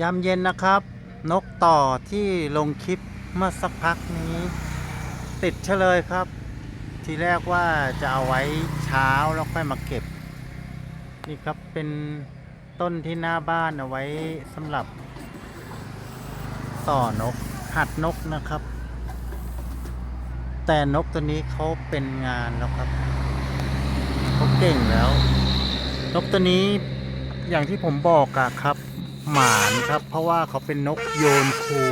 ยามเย็นนะครับ นกต่อที่ลงคลิปเมื่อสักพักนี้ ติดเฉลยครับ ทีแรกว่าจะเอาไว้เช้าแล้วค่อยมาเก็บ นี่ครับเป็นต้นที่หน้าบ้านเอาไว้สำหรับ ต่อนก หัดนกนะครับ แต่นกตัวนี้เขาเป็นงานแล้วครับเขาเก่งแล้ว นกตัวนี้อย่างที่ผมบอกอะครับ หมานครับ เพราะว่าเขาเป็นนกโยนคู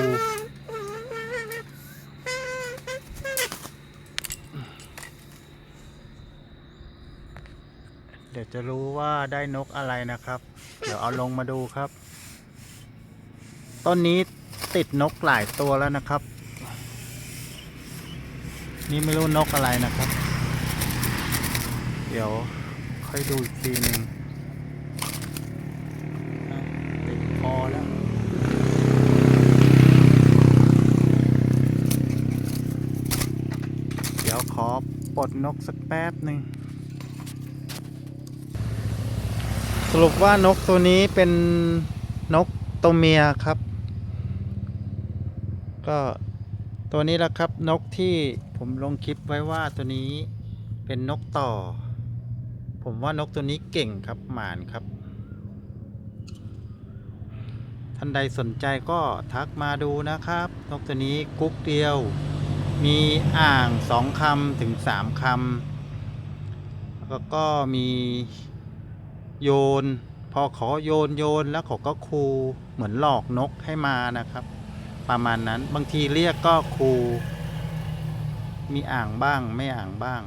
เดี๋ยวจะรู้ว่าได้นกอะไรนะครับ เดี๋ยวเอาลงมาดูครับ ต้นนี้ติดนกหลายตัวแล้วนะครับ นี่ไม่รู้นกอะไรนะครับ เดี๋ยวค่อยดูอีกทีหนึ่งอะติดคอแล้ว เดี๋ยวขอปลดนกสักแป๊บหนึ่ง สรุปว่านกตัวนี้เป็นนกตัวเมียครับ ก็ตัวนี้แหละครับนกที่ผมลงคลิปไว้ว่าตัวนี้เป็นนกต่อ ผมว่านกตัวนี้เก่งครับหมานครับ ท่านใดสนใจก็ทักมาดูนะครับ นกตัวนี้กุ๊กเดียว มีอ่างสองคำถึงสามคำแล้วก็มีโยน พอขอโยนโยนแล้วเขาก็คูเหมือนหลอกนกให้มานะครับ ประมาณนั้นบางทีเรียกก็คู มีอ่างบ้างไม่อ่างบ้าง